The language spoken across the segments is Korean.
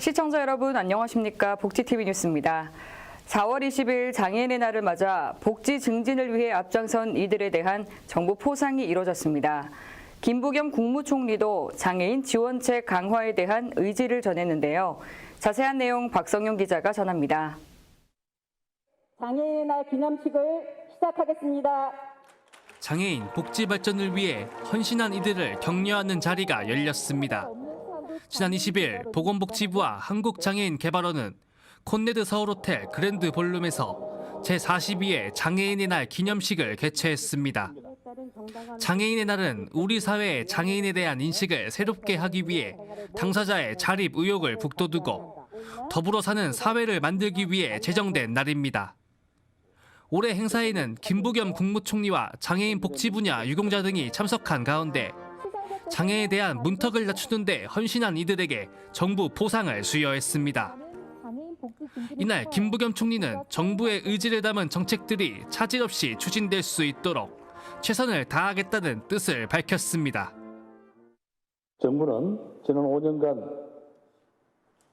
시청자 여러분 안녕하십니까? 복지TV 뉴스입니다. 4월 20일 장애인의 날을 맞아 복지 증진을 위해 앞장선 이들에 대한 정부 포상이 이뤄졌습니다. 김부겸 국무총리도 장애인 지원책 강화에 대한 의지를 전했는데요. 자세한 내용 박성용 기자가 전합니다. 장애인의 날 기념식을 시작하겠습니다. 장애인 복지 발전을 위해 헌신한 이들을 격려하는 자리가 열렸습니다. 지난 20일 보건복지부와 한국장애인개발원은 콘네드 서울호텔 그랜드 볼룸에서 제42회 장애인의 날 기념식을 개최했습니다. 장애인의 날은 우리 사회의 장애인에 대한 인식을 새롭게 하기 위해 당사자의 자립 의욕을 북돋우고 더불어 사는 사회를 만들기 위해 제정된 날입니다. 올해 행사에는 김부겸 국무총리와 장애인 복지 분야 유공자 등이 참석한 가운데 장애에 대한 문턱을 낮추는 데 헌신한 이들에게 정부 포상을 수여했습니다. 이날 김부겸 총리는 정부의 의지를 담은 정책들이 차질 없이 추진될 수 있도록 최선을 다하겠다는 뜻을 밝혔습니다. 정부는 지난 5년간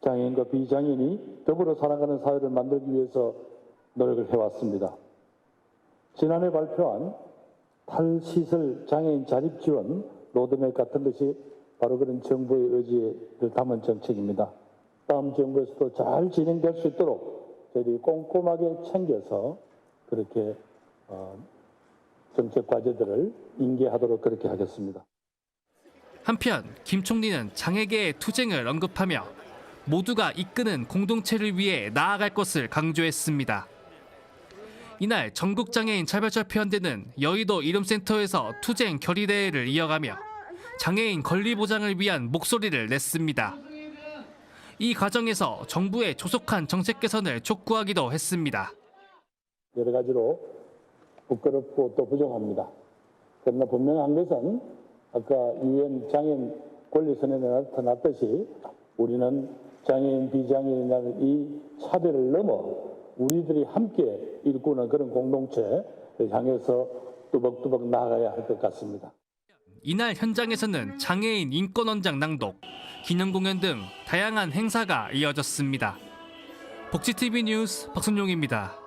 장애인과 비장애인이 더불어 살아가는 사회를 만들기 위해서 노력을 해왔습니다. 지난해 발표한 탈시설 장애인 자립 지원 로드맵 같은 것이 바로 그런 정부의 의지를 담은 정책입니다. 다음 정부에서도 잘 진행될 수 있도록 저희들이 꼼꼼하게 챙겨서 그렇게 어, 정책 과제들을 인계하도록 그렇게 하겠습니다. 한편 김 총리는 장애계의 투쟁을 언급하며 모두가 이끄는 공동체를 위해 나아갈 것을 강조했습니다. 이날 전국장애인 차별철폐연대는 여의도 이름센터에서 투쟁 결의대회를 이어가며 장애인 권리 보장을 위한 목소리를 냈습니다. 이 과정에서 정부의 조속한 정책 개선을 촉구하기도 했습니다. 여러 가지로 부끄럽고 또 부정합니다. 그러나 분명한 것은 아까 유엔 장애인 권리선언에 나타났듯이 우리는 장애인 비장애인이라는 이 차별을 넘어 우리들이 함께 일구는 그런 공동체를 향해서 뚜벅뚜벅 나아가야 할 것 같습니다. 이날 현장에서는 장애인 인권원장 낭독, 기념 공연 등 다양한 행사가 이어졌습니다. 복지TV 뉴스 박순용입니다.